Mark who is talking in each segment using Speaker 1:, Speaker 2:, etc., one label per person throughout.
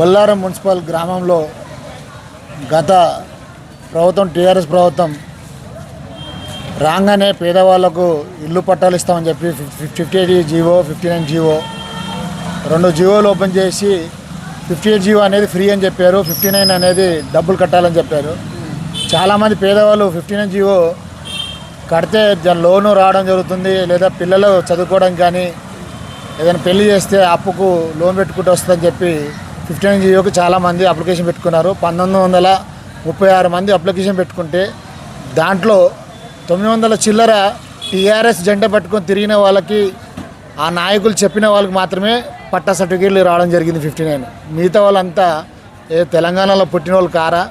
Speaker 1: Bollaram municipal గ్రామంలో గత ప్రభుత్వం టీఆర్ఎస్ ప్రభుత్వం రాగానే పేదవాళ్ళకు ఇల్లు పట్టాలు ఇస్తామని చెప్పి fifty eight G O fifty nine G O రెండు జీవోలు ఓపెన్ చేసి ఫిఫ్టీ ఎయిట్ జీవో అనేది ఫ్రీ అని చెప్పారు. ఫిఫ్టీ నైన్ అనేది డబ్బులు కట్టాలని చెప్పారు. చాలామంది పేదవాళ్ళు ఫిఫ్టీ నైన్ జీవో కడితే దాని లోను రావడం జరుగుతుంది లేదా పిల్లలు చదువుకోవడం కానీ ఏదైనా పెళ్ళి చేస్తే అప్పుకు లోన్ పెట్టుకుంటూ వస్తుందని చెప్పి ఫిఫ్టీ నైన్ చాలామంది అప్లికేషన్ పెట్టుకున్నారు. పంతొమ్మిది వందల ముప్పై ఆరు మంది అప్లికేషన్ పెట్టుకుంటే దాంట్లో తొమ్మిది వందల చిల్లర టీఆర్ఎస్ జెండా పట్టుకొని తిరిగిన వాళ్ళకి ఆ నాయకులు చెప్పిన వాళ్ళకి మాత్రమే పట్టా సర్టిఫికేట్లు రావడం జరిగింది ఫిఫ్టీ నైన్ మిగతా వాళ్ళంతా ఏ తెలంగాణలో పుట్టిన వాళ్ళు కారా?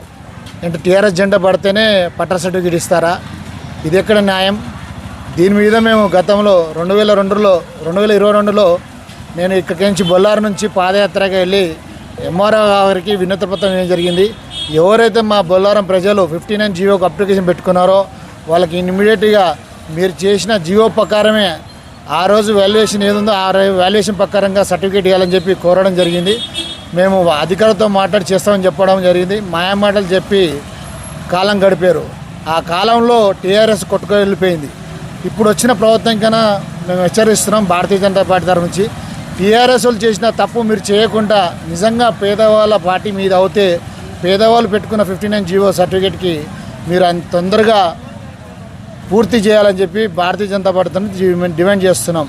Speaker 1: అంటే టీఆర్ఎస్ జెండా పడితేనే పట్టా సర్టిఫికేట్ ఇస్తారా? ఇది ఎక్కడ న్యాయం? దీని మీద మేము గతంలో రెండు వేల రెండులో రెండు వేల ఇరవై రెండులో నేను ఇక్కడి నుంచి బొల్లారు నుంచి పాదయాత్రగా వెళ్ళి ఎంఆర్ఓ గారికి వినతి పత్రం ఇవ్వడం జరిగింది? ఎవరైతే మా బొల్లారం ప్రజలు ఫిఫ్టీ నైన్ జియోకి అప్లికేషన్ పెట్టుకున్నారో వాళ్ళకి ఇమ్మీడియట్గా మీరు చేసిన జియో ప్రకారమే ఆ రోజు వాల్యుయేషన్ ఏదుందో ఆ వాల్యుయేషన్ ప్రకారంగా సర్టిఫికేట్ ఇవ్వాలని చెప్పి కోరడం జరిగింది. మేము అధికారులతో మాట్లాడి చేస్తామని చెప్పడం జరిగింది. మాయా మాటలు చెప్పి కాలం గడిపారు. ఆ కాలంలో టీఆర్ఎస్ కొట్టుకు వెళ్ళిపోయింది ఇప్పుడు వచ్చిన ప్రభుత్వం కన్నా మేము హెచ్చరిస్తున్నాం భారతీయ జనతా పార్టీ తరఫు నుంచి. టీఆర్ఎస్ వాళ్ళు చేసిన తప్పు మీరు చేయకుండా నిజంగా పేదవాళ్ళ పార్టీ మీద అవుతే పేదవాళ్ళు పెట్టుకున్న ఫిఫ్టీ నైన్ జీవో సర్టిఫికేట్కి మీరు అంత తొందరగా పూర్తి చేయాలని చెప్పి భారతీయ జనతా పార్టీ డిమాండ్ చేస్తున్నాం.